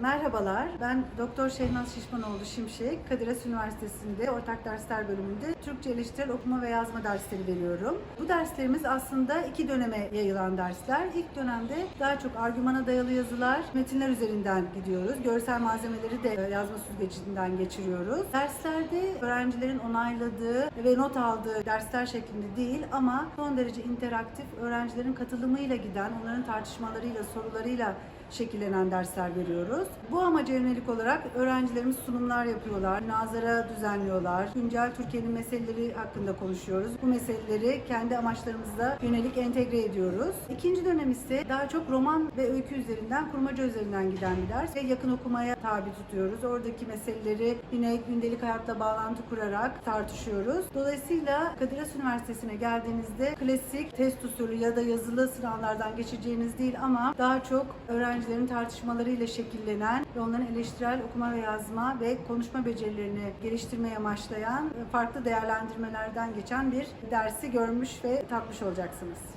Merhabalar, ben Doktor Şehnaz Şişmanoğlu Şimşek, Kadir Has Üniversitesi'nde Ortak Dersler Bölümünde Türkçe eleştirel okuma ve yazma dersleri veriyorum. Bu derslerimiz aslında iki döneme yayılan dersler. İlk dönemde daha çok argümana dayalı yazılar, metinler üzerinden gidiyoruz. Görsel malzemeleri de yazma süzgecinden geçiriyoruz. Derslerde öğrencilerin onayladığı ve not aldığı dersler şeklinde değil ama son derece interaktif, öğrencilerin katılımıyla giden, onların tartışmalarıyla, sorularıyla şekillenen dersler veriyoruz. Bu amaca yönelik olarak öğrencilerimiz sunumlar yapıyorlar, nazara düzenliyorlar, güncel Türkiye'nin meseleleri hakkında konuşuyoruz. Bu meseleleri kendi amaçlarımıza yönelik entegre ediyoruz. İkinci dönem ise daha çok roman ve öykü üzerinden, kurmaca üzerinden giden bir ders ve yakın okumaya tabi tutuyoruz. Oradaki meseleleri yine gündelik hayatla bağlantı kurarak tartışıyoruz. Dolayısıyla Kadir Has Üniversitesi'ne geldiğinizde klasik test usulü ya da yazılı sınavlardan geçeceğiniz değil ama daha çok öğrencilerin tartışmalarıyla şekillenen ve onların eleştirel okuma ve yazma ve konuşma becerilerini geliştirmeye amaçlayan farklı değerlendirmelerden geçen bir dersi görmüş ve tatmış olacaksınız.